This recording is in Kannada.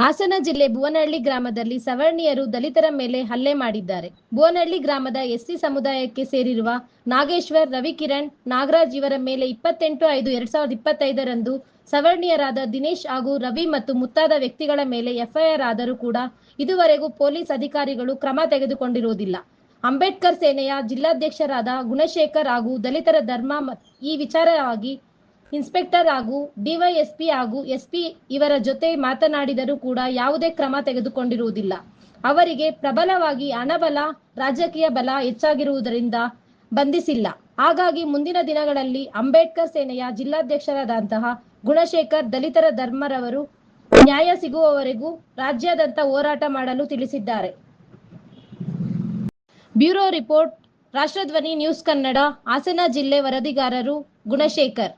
ಹಾಸನ ಜಿಲ್ಲೆ ಭುವನಹಳ್ಳಿ ಗ್ರಾಮದಲ್ಲಿ ಸವರ್ಣೀಯರು ದಲಿತರ ಮೇಲೆ ಹಲ್ಲೆ ಮಾಡಿದ್ದಾರೆ. ಭುವನಹಳ್ಳಿ ಗ್ರಾಮದ ಎಸ್ಸಿ ಸಮುದಾಯಕ್ಕೆ ಸೇರಿರುವ ನಾಗೇಶ್ವರ್, ರವಿಕಿರಣ್, ನಾಗರಾಜ್ ಇವರ ಮೇಲೆ ಇಪ್ಪತ್ತೆಂಟು ಐದು ಎರಡ್ ಸಾವಿರದ ಇಪ್ಪತ್ತೈದರಂದು ಸವರ್ಣೀಯರಾದ ದಿನೇಶ್ ಹಾಗೂ ರವಿ ಮತ್ತು ಮುತ್ತಾದ ವ್ಯಕ್ತಿಗಳ ಮೇಲೆ ಎಫ್ಐಆರ್ ಆದರೂ ಕೂಡ ಇದುವರೆಗೂ ಪೊಲೀಸ್ ಅಧಿಕಾರಿಗಳು ಕ್ರಮ ತೆಗೆದುಕೊಂಡಿರುವುದಿಲ್ಲ. ಅಂಬೇಡ್ಕರ್ ಸೇನೆಯ ಜಿಲ್ಲಾಧ್ಯಕ್ಷರಾದ ಗುಣಶೇಖರ್ ಹಾಗೂ ದಲಿತರ ಧರ್ಮ ಈ ವಿಚಾರವಾಗಿ ಇನ್ಸ್ಪೆಕ್ಟರ್ ಹಾಗೂ ಡಿವೈಎಸ್ಪಿ ಹಾಗೂ ಎಸ್ಪಿ ಇವರ ಜೊತೆ ಮಾತನಾಡಿದರೂ ಕೂಡ ಯಾವುದೇ ಕ್ರಮ ತೆಗೆದುಕೊಂಡಿರುವುದಿಲ್ಲ. ಅವರಿಗೆ ಪ್ರಬಲವಾಗಿ ಹಣಬಲ, ರಾಜಕೀಯ ಬಲ ಹೆಚ್ಚಾಗಿರುವುದರಿಂದ ಬಂಧಿಸಿಲ್ಲ. ಹಾಗಾಗಿ ಮುಂದಿನ ದಿನಗಳಲ್ಲಿ ಅಂಬೇಡ್ಕರ್ ಸೇನೆಯ ಜಿಲ್ಲಾಧ್ಯಕ್ಷರಾದಂತಹ ಗುಣಶೇಖರ್ ದಲಿತರ ಧರ್ಮರವರು ನ್ಯಾಯ ಸಿಗುವವರೆಗೂ ರಾಜ್ಯಾದ್ಯಂತ ಹೋರಾಟ ಮಾಡಲು ತಿಳಿಸಿದ್ದಾರೆ. Bureau report, Rashtradhwani news Kannada, Hassan ಜಿಲ್ಲೆ ವರದಿಗಾರರು ಗುಣಶೇಖರ್.